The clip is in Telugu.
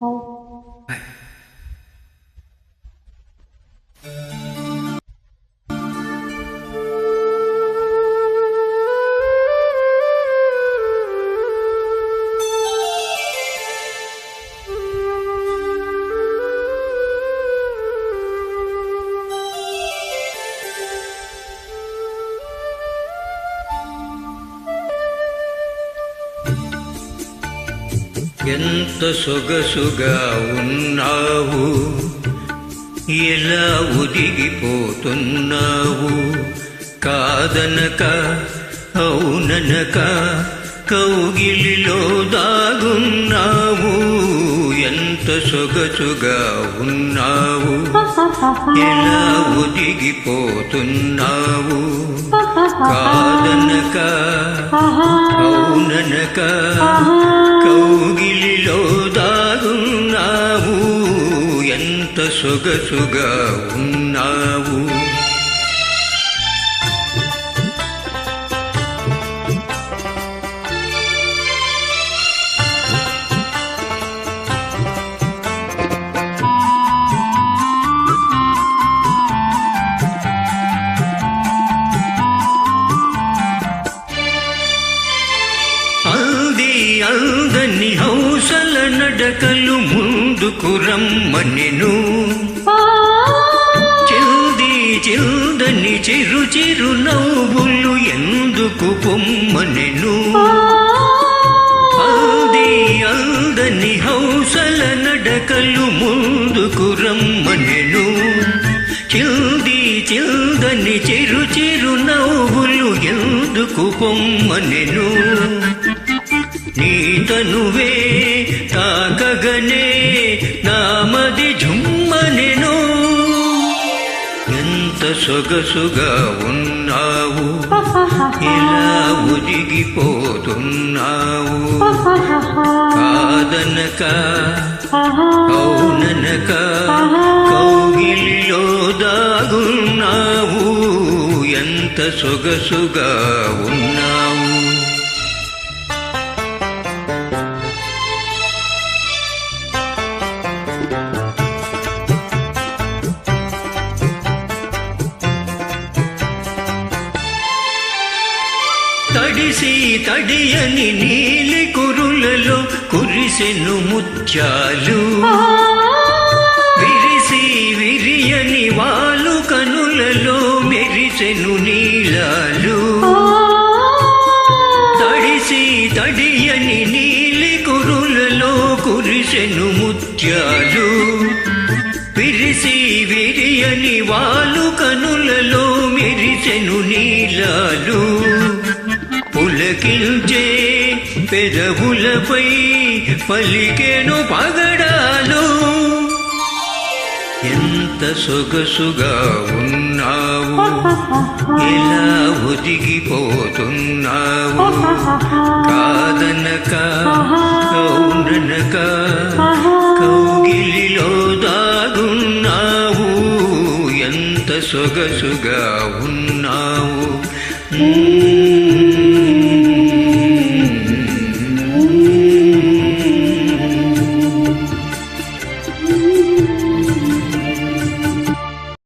Oh. ఎంత సొగసుగా ఉన్నావు? ఎలా ఒదిగిపోతున్నావు కాదనక అవుననక కౌగిలిలో దాగున్నావు? ఎంత సొగసుగా ఉన్నావు? ఎలా ఒదిగిపోతున్నావు కాదనక అవుననక కౌగిలిలో దాగున్నావు. ఎంత సొగసుగా ఉన్నావు. అందని హౌసల నడకలు ముందుకు రమ్మనెను చెల్ది చెల్దని చిరు చిరు నవ్వులు ఎందుకు పొమ్మనెను అల్ది అందని హౌసల నడకలు ముందుకు రమ్మనెను చిల్ది చిల్దని చిరు చిరు నవ్వులు ఎందుకు పొమ్మనెను తనువే తాకగనే నామది జుమ్మనెను. ఎంత సొగసుగా ఉన్నావు ఇలా ఉదిగిపోతున్నావు కాదనక అవుననక కౌగిలిలో దాగున్నావు. ఎంత సొగసుగా ఉన్నావు. తడిసి తడియని నీలి కురులలో కురిసెను ముత్యాలు. విరిసి విరియని వాలు కనులలో మెరిసెను నీలాలు. కురిసెను ముత్యాలు. విరిసి విరియని వాలు కనులలో మెరిసెను నీలాలు. పులకించే పెదవులపై పలికెను పగడాలు. ఎంత సొగసుగా ఉన్నావు. ఎలా ఒదిగిపోతున్నావు. కాదనక అవుననక కౌగిలిలో దాగున్నావు. ఎంత సొగసుగా ఉన్నావు.